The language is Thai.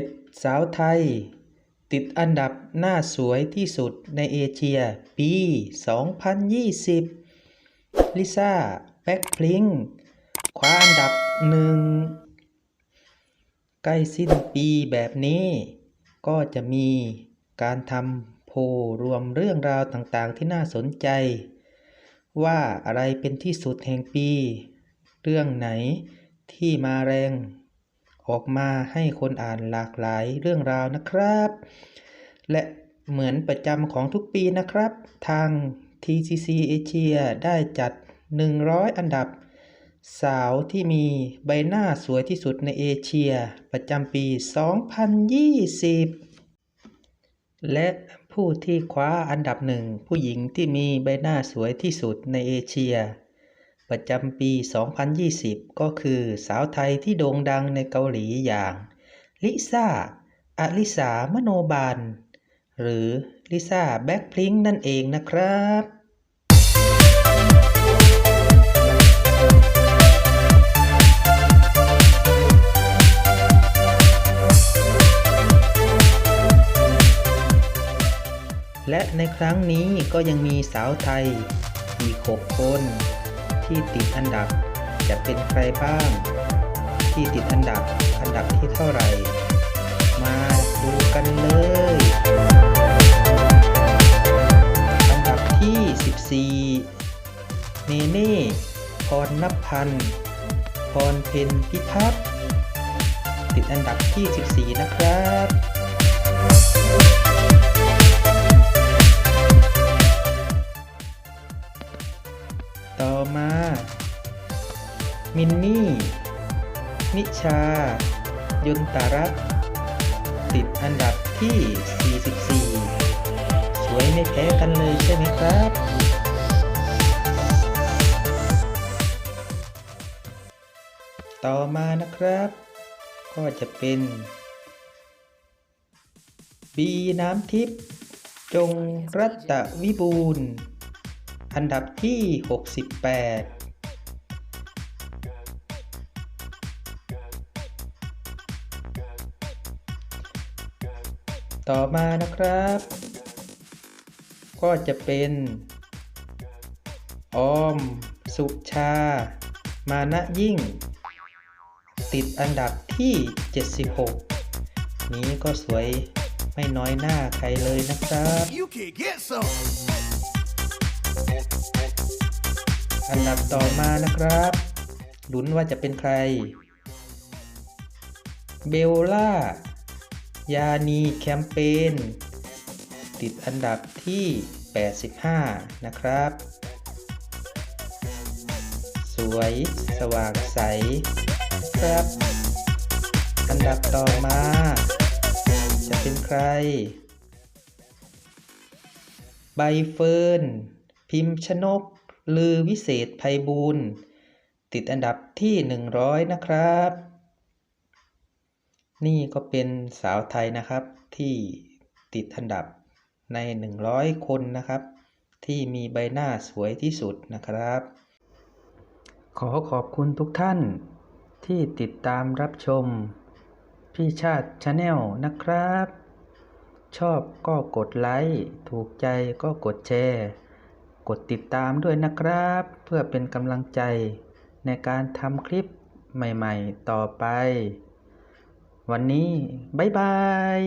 7 สาวไทย ติดอันดับหน้าสวยที่สุดในเอเชีย ปี 2020 ลิซ่า แบ็คพลิงคว้าอันดับหนึ่งใกล้สิ้นปีแบบนี้ ก็จะมีการทำโพลรวมเรื่องราวต่างๆที่น่าสนใจ ว่าอะไรเป็นที่สุดแห่งปี เรื่องไหนที่มาแรง ออกมาให้คนอ่านหลากหลายเรื่องราวนะครับ และเหมือนประจำของทุกปีนะครับ ทาง TCC Asia ได้จัด 100 อันดับ สาวที่มีใบหน้าสวยที่สุดในเอเชีย ประจำปี 2020 และผู้ที่คว้าอันดับหนึ่งผู้หญิงที่มีใบหน้าสวยที่สุดในเอเชีย ประจำปี 2020 ก็คือสาวไทยที่โด่งดังในเกาหลีอย่าง ลิซ่าอลิสามโนบาลหรือลิซ่าแบ็คพลิงนั่นเองนะครับและในครั้งนี้ก็ยังมีสาวไทยอีก 6 คน ที่ติดอันดับจะเป็นใครบ้าง ที่ติดอันดับอันดับที่เท่าไหร่ มาดูกันเลยอันดับที่ 14 เนเน่พรนับพันธ์พรเพนพิทักษ์ติดอันดับที่ 14 นะครับ มินนี่ นิชายนตารัตติดอันดับที่ 44 สวยไม่แพ้กันเลยใช่ไหมครับต่อมานะครับ ก็จะเป็น บีน้ำทิพย์จงรัตวิบูลอันดับที่ 68 ต่อมานะครับ ก็จะเป็น ออม สุชา มานะยิ่ง ติดอันดับที่ 76 นี้ก็สวยไม่น้อยหน้าใครเลยนะครับ You can get some. อันดับต่อมานะครับลุ้นว่าจะเป็นใคร เบลล่า ยานีแคมเปญติดอันดับที่ 85 นะครับ สวยสว่างใส ครับ อันดับต่อมา จะเป็นใคร ใบเฟิร์น พิมพ์ชนก ลือวิเศษไพบูลย์ติดอันดับที่ 100 นะครับ นี่ก็เป็นสาวไทยนะครับที่ติดอันดับใน 100 คนนะครับ ที่มีใบหน้าสวยที่สุดนะครับ ขอขอบคุณทุกท่านที่ติดตามรับชม พี่ชาติชาแนลนะครับ ชอบก็กดไลค์ถูกใจก็กดแชร์ กดติดตามด้วยนะครับ เพื่อเป็นกำลังใจในการทำคลิปใหม่ ๆ ต่อไป วันนี้ บ๊ายบาย